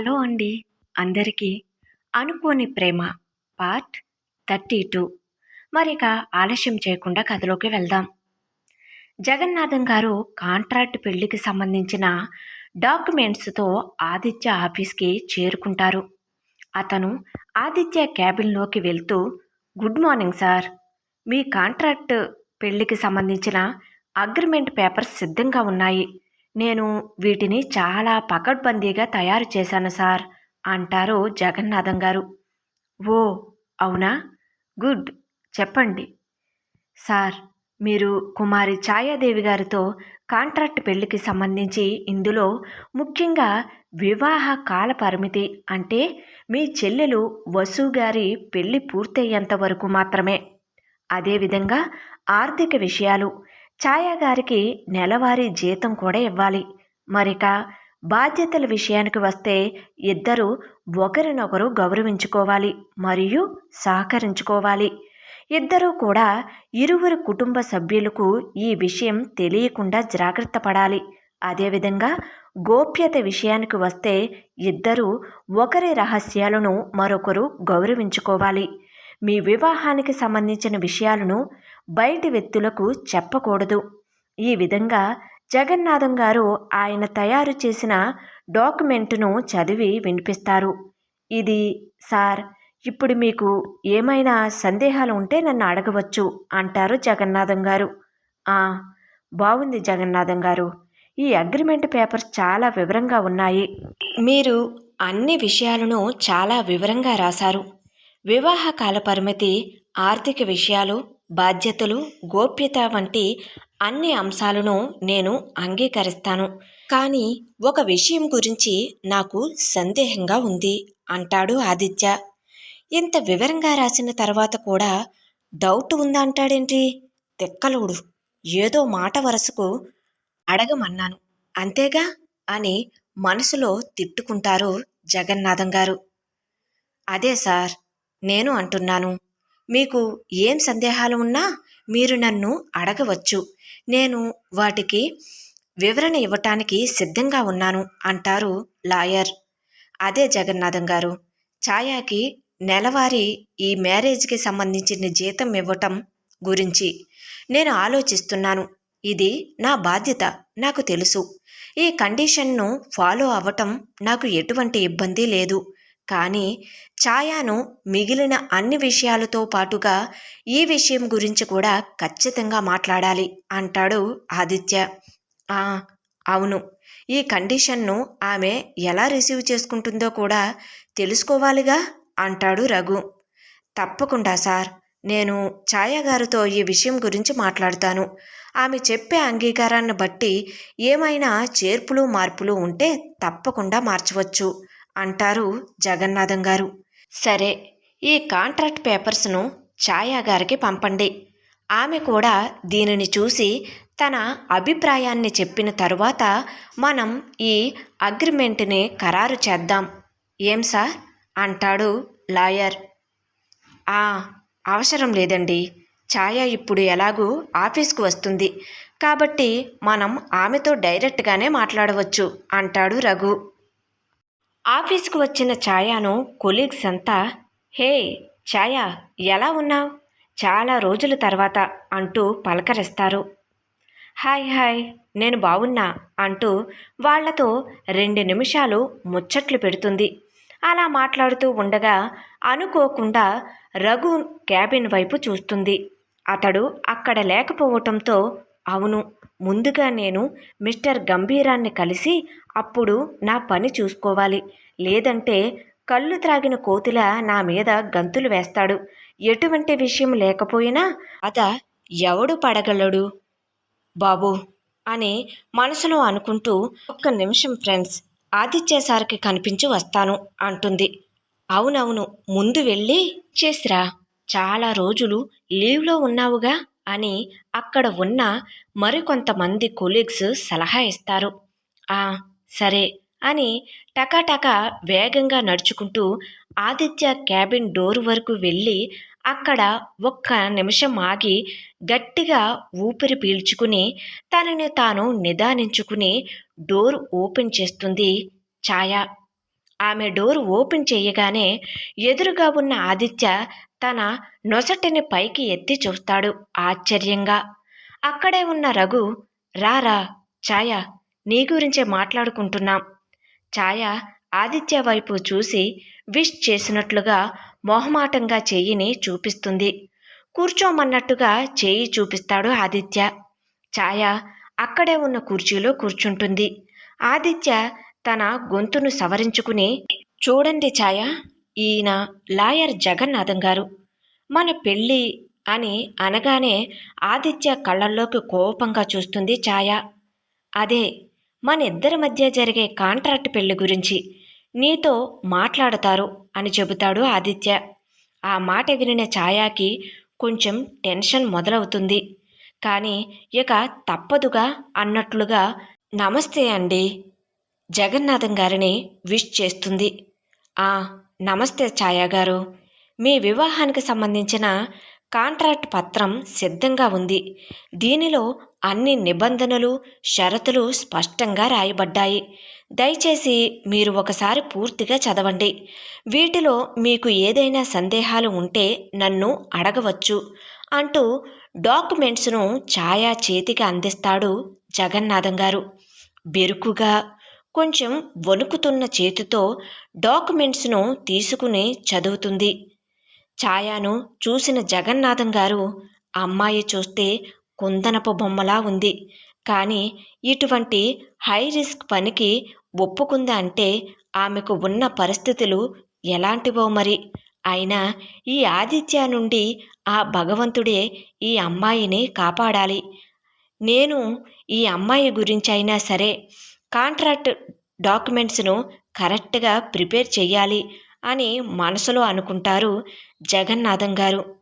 Hello అండి. అందరికీ అనుకోని ప్రేమ పార్ట్ థర్టీ టూ. మరిక ఆలస్యం చేయకుండా కథలోకి వెళ్దాం. జగన్నాథం గారు కాంట్రాక్ట్ పెళ్ళికి సంబంధించిన డాక్యుమెంట్స్తో ఆదిత్య ఆఫీస్కి చేరుకుంటారు. అతను ఆదిత్య క్యాబిన్లోకి వెళ్తూ గుడ్ మార్నింగ్ సార్. మీ కాంట్రాక్ట్ పెళ్ళికి సంబంధించిన అగ్రిమెంట్ పేపర్స్ సిద్ధంగా ఉన్నాయి. నేను వీటిని చాలా పకడ్బందీగా తయారు చేశాను సార్ అంటారు జగన్నాథం గారు. ఓ అవునా? గుడ్ చెప్పండి. సార్ మీరు కుమారి ఛాయాదేవి గారితో కాంట్రాక్ట్ పెళ్ళికి సంబంధించి ఇందులో ముఖ్యంగా వివాహ కాల పరిమితి అంటే మీ చెల్లెలు వసు గారి పెళ్ళి పూర్తయ్యేంత వరకు మాత్రమే. అదేవిధంగా ఆర్థిక విషయాలు ఛాయా గారికి నెలవారీ జీతం కూడా ఇవ్వాలి. మరిక బాధ్యతల విషయానికి వస్తే ఇద్దరు ఒకరినొకరు గౌరవించుకోవాలి మరియు సహకరించుకోవాలి. ఇద్దరూ కూడా ఇరువురు కుటుంబ సభ్యులకు ఈ విషయం తెలియకుండా జాగ్రత్త పడాలి. అదేవిధంగా గోప్యత విషయానికి వస్తే ఇద్దరూ ఒకరి రహస్యాలను మరొకరు గౌరవించుకోవాలి. మీ వివాహానికి సంబంధించిన విషయాలను బయటి వ్యక్తులకు చెప్పకూడదు. ఈ విధంగా జగన్నాథం గారు ఆయన తయారు చేసిన డాక్యుమెంట్ను చదివి వినిపిస్తారు. ఇది సార్ ఇప్పుడు మీకు ఏమైనా సందేహాలు ఉంటే నన్ను అడగవచ్చు అంటారు జగన్నాథం గారు. "ఆ, బాగుంది జగన్నాథం గారు. ఈ అగ్రిమెంట్ పేపర్స్ చాలా వివరంగా ఉన్నాయి. మీరు అన్ని విషయాలను చాలా వివరంగా రాశారు. వివాహ కాల పరిమితి ఆర్థిక విషయాలు బాధ్యతలు గోప్యత వంటి అన్ని అంశాలను నేను అంగీకరిస్తాను. కానీ ఒక విషయం గురించి నాకు సందేహంగా ఉంది అంటాడు ఆదిత్య. ఇంత వివరంగా రాసిన తర్వాత కూడా డౌట్ ఉందా అంటాడేంటి తెక్కలోడు. ఏదో మాట వరసకు అడగమన్నాను. అంతేగా? అని మనసులో తిట్టుకుంటారు జగన్నాథం గారు. అదే సార్. నేను అంటున్నాను. మీకు ఏం సందేహాలు ఉన్నా మీరు నన్ను అడగవచ్చు. నేను వాటికి వివరణ ఇవ్వటానికి సిద్ధంగా ఉన్నాను అంటారు లాయర్. అదే జగన్నాథం గారు. ఛాయాకి నెలవారీ ఈ మ్యారేజ్కి సంబంధించిన జీతం ఇవ్వటం గురించి నేను ఆలోచిస్తున్నాను. ఇది నా బాధ్యత నాకు తెలుసు. ఈ కండిషన్ను ఫాలో అవ్వటం నాకు ఎటువంటి ఇబ్బంది లేదు. కానీ ఛాయాను మిగిలిన అన్ని విషయాలతో పాటుగా ఈ విషయం గురించి కూడా ఖచ్చితంగా మాట్లాడాలి అంటాడు ఆదిత్య. "ఆ, అవును. ఈ కండిషన్ను ఆమె ఎలా రిసీవ్ చేసుకుంటుందో కూడా తెలుసుకోవాలిగా అంటాడు రఘు. తప్పకుండా సార్. నేను ఛాయా గారితో ఈ విషయం గురించి మాట్లాడతాను. ఆమె చెప్పే అంగీకారాన్ని బట్టి ఏమైనా చేర్పులు మార్పులు ఉంటే తప్పకుండా మార్చవచ్చు. అంటారు జగన్నాథం గారు. సరే ఈ కాంట్రాక్ట్ పేపర్స్ను ఛాయా గారికి పంపండి. ఆమె కూడా దీనిని చూసి తన అభిప్రాయాన్ని చెప్పిన తరువాత మనం ఈ అగ్రిమెంట్ని ఖరారు చేద్దాం. ఏం సార్? అంటాడు లాయర్. ఆ అవసరం లేదండి. ఛాయ ఇప్పుడు ఎలాగూ ఆఫీస్కు వస్తుంది. కాబట్టి మనం ఆమెతో డైరెక్ట్గానే మాట్లాడవచ్చు అంటాడు రఘు. ఆఫీస్కు వచ్చిన ఛాయాను కొలీగ్స్ అంతా హే ఛాయా ఎలా ఉన్నావు? చాలా రోజుల తర్వాత అంటూ పలకరిస్తారు. హాయ్ హాయ్ నేను బాగున్నా అంటూ వాళ్ళతో రెండు నిమిషాలు ముచ్చట్లు పెడుతుంది. అలా మాట్లాడుతూ ఉండగా అనుకోకుండా రఘు క్యాబిన్ వైపు చూస్తుంది. అతడు అక్కడ లేకపోవటంతో అవును ముందుగా నేను మిస్టర్ గంభీరాన్ని కలిసి అప్పుడు నా పని చూసుకోవాలి. లేదంటే కళ్ళు త్రాగిన కోతిల నా మీద గంతులు వేస్తాడు. ఎటువంటి విషయం లేకపోయినా అత ఎవడు పడగలడు? బాబు! అని మనసులో అనుకుంటూ ఒక్క నిమిషం ఫ్రెండ్స్ ఆదిత్య సార్కి కనిపించి వస్తాను అంటుంది. అవునవును ముందు వెళ్ళి చేసిరా. చాలా రోజులు లీవ్లో ఉన్నావుగా? అని అక్కడ ఉన్న మరికొంతమంది కొలీగ్స్ సలహా ఇస్తారు. ఆ సరే అని టకాటకా వేగంగా నడుచుకుంటూ ఆదిత్య క్యాబిన్ డోర్ వరకు వెళ్ళి అక్కడ ఒక్క నిమిషం ఆగి గట్టిగా ఊపిరి పీల్చుకుని తనని తాను నిదానించుకుని డోర్ ఓపెన్ చేస్తుంది ఛాయ. ఆమె డోరు ఓపెన్ చేయగానే ఎదురుగా ఉన్న ఆదిత్య తన నొసటిని పైకి ఎత్తి చూస్తాడు ఆశ్చర్యంగా. అక్కడే ఉన్న రఘు రారా ఛాయ నీ గురించే మాట్లాడుకుంటున్నాం. ఛాయ ఆదిత్య వైపు చూసి విష్ చేసినట్లుగా మొహమాటంగా చెయ్యిని చూపిస్తుంది. కూర్చోమన్నట్టుగా చేయి చూపిస్తాడు ఆదిత్య. ఛాయ అక్కడే ఉన్న కుర్చీలో కూర్చుంటుంది. ఆదిత్య తన గొంతును సవరించుకుని చూడండి ఛాయ ఈయన లాయర్ జగన్నాథం గారు. మన పెళ్ళి అని అనగానే ఆదిత్య కళ్ళల్లోకి కోపంగా చూస్తుంది ఛాయ. అదే మన ఇద్దరి మధ్య జరిగే కాంట్రాక్ట్ పెళ్ళి గురించి నీతో మాట్లాడతారు అని చెబుతాడు ఆదిత్య. ఆ మాట వినిన ఛాయాకి కొంచెం టెన్షన్ మొదలవుతుంది. కానీ ఇక తప్పదుగా అన్నట్లుగా నమస్తే అండి జగన్నాథం గారిని విష్ చేస్తుంది. ఆ నమస్తే ఛాయాగారు. మీ వివాహానికి సంబంధించిన కాంట్రాక్ట్ పత్రం సిద్ధంగా ఉంది. దీనిలో అన్ని నిబంధనలు షరతులు స్పష్టంగా రాయబడ్డాయి. దయచేసి మీరు ఒకసారి పూర్తిగా చదవండి. వీటిలో మీకు ఏదైనా సందేహాలు ఉంటే నన్ను అడగవచ్చు అంటూ డాక్యుమెంట్స్ను ఛాయా చేతికి అందిస్తాడు జగన్నాథం గారు. బెరుకుగా కొంచెం వణుకుతున్న చేతితో డాక్యుమెంట్స్ను తీసుకుని చదువుతుంది. ఛాయాను చూసిన జగన్నాథం గారు అమ్మాయి చూస్తే కుందనపు బొమ్మలా ఉంది. కానీ ఇటువంటి హై రిస్క్ పనికి ఒప్పుకుందా అంటే ఆమెకు ఉన్న పరిస్థితులు ఎలాంటివో మరి. అయినా ఈ ఆదిత్య నుండి ఆ భగవంతుడే ఈ అమ్మాయిని కాపాడాలి. నేను ఈ అమ్మాయి గురించి అయినా సరే కాంట్రాక్ట్ డాక్యుమెంట్స్ను కరెక్ట్గా ప్రిపేర్ చేయాలి అని మనసులో అనుకుంటారు జగన్నాథం గారు.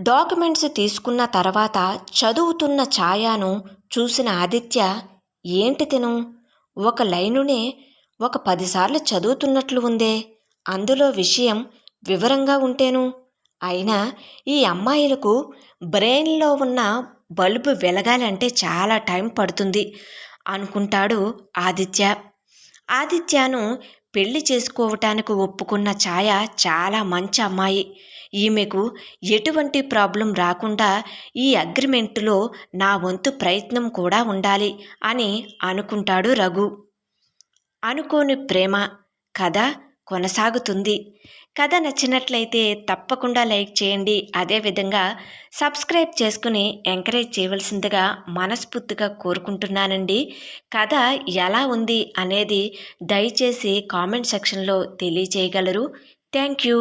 డాక్యుమెంట్స్ తీసుకున్న తర్వాత చదువుతున్న ఛాయాను చూసిన ఆదిత్య ఏంటి తిను? ఒక లైనునే ఒక పదిసార్లు చదువుతున్నట్లు ఉందే. అందులో విషయం వివరంగా ఉంటేను. అయినా ఈ అమ్మాయిలకు బ్రెయిన్లో ఉన్న బల్బు వెలగాలంటే చాలా టైం పడుతుంది. అనుకుంటాడు ఆదిత్య. ఆదిత్యను పెళ్ళి చేసుకోవటానికి ఒప్పుకున్న ఛాయ చాలా మంచి అమ్మాయి. ఈమెకు ఎటువంటి ప్రాబ్లం రాకుండా ఈ అగ్రిమెంట్లో నా వంతు ప్రయత్నం కూడా ఉండాలి అని అనుకుంటాడు రఘు. అనుకోని ప్రేమ కథ కొనసాగుతుంది. కథ నచ్చినట్లయితే తప్పకుండా లైక్ చేయండి. అదేవిధంగా సబ్స్క్రైబ్ చేసుకుని ఎంకరేజ్ చేయవలసిందిగా మనస్ఫూర్తిగా కోరుకుంటున్నానండి. కథ ఎలా ఉంది అనేది దయచేసి కామెంట్ సెక్షన్లో తెలియజేయగలరు థ్యాంక్ యూ.